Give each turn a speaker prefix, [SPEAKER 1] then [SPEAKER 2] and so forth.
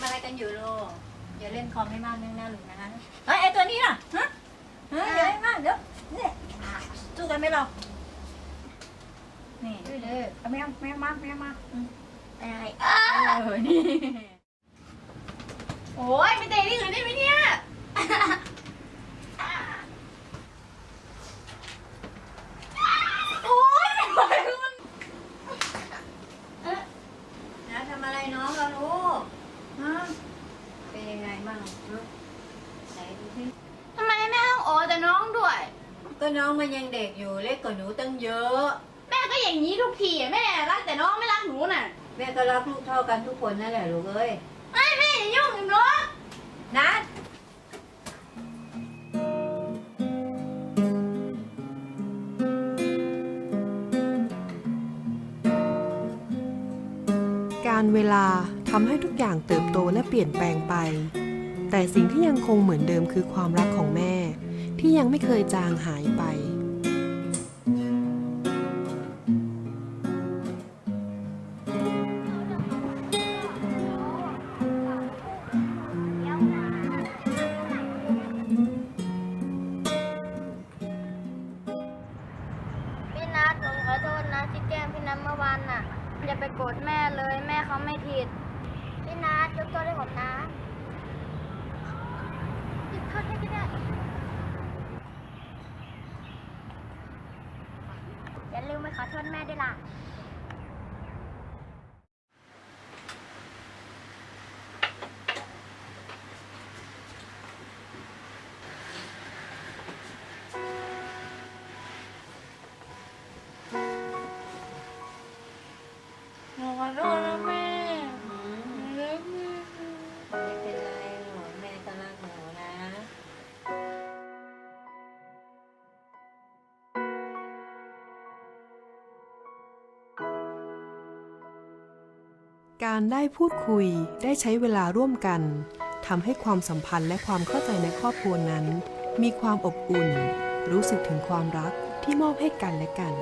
[SPEAKER 1] ไม่มากเรื่องหน้าหรือนะคะเฮ้ยไอตัวนี้น่ะฮะเฮ้ยอย่าให้มากเดี๋ยวเนี่ยสู้กันไหมเรานี่
[SPEAKER 2] ด้วยเลยเอาแมวแมวมาแมวมา
[SPEAKER 1] ไอ้เออนี่
[SPEAKER 2] โอ้ยไม่เตะที่อื่นได้ไหมเนี่ย
[SPEAKER 1] โอ๊ยทำไมมันนะทำอะไรน้องเราลูก ฮะเป็นยังไงบ้างฮะไหนดูสิ
[SPEAKER 2] ทำไมแม่ต้องโอแต่น้องด้วย
[SPEAKER 1] ก็น้องมันยังเด็กอยู่เล็กกว่าหนูตั้งเยอะ
[SPEAKER 2] แม่ก็อย่างนี้ทุกทีอะแม่รักแต่น้องไม่รักหนูน่ะ
[SPEAKER 1] แม่ก็รักลูกเท่ากันทุกคนนั่นแหละลูกเอ้ย
[SPEAKER 2] ไม่แม่อย่ายุ่งกับน้อง
[SPEAKER 1] นัด
[SPEAKER 3] การเวลาทำให้ทุกอย่างเติบโตและเปลี่ยนแปลงไป แต่สิ่งที่ยังคงเหมือนเดิมคือความรักของแม่ ที่ยังไม่เคยจางหายไป
[SPEAKER 4] พี่นัทผมขอโทษนะที่แกล้งพี่นัทเมื่อวานน่ะ อย่าไปโกรธแม่เลย แม่เขาไม่ผิด พี่นัทยกโทษให้ผมนะยกโทษให้ก็ได้อย่าลืมไปขอโทษแม่ด้วยล่ะ
[SPEAKER 1] กา
[SPEAKER 3] รได้พูดคุยได้ใช้เวลาร่วมกันทำให้ความสัมพันธ์และความเข้าใจในครอบครัวนั้น มีความอบอุ่น รู้สึกถึงความรักที่มอบให้กันและกัน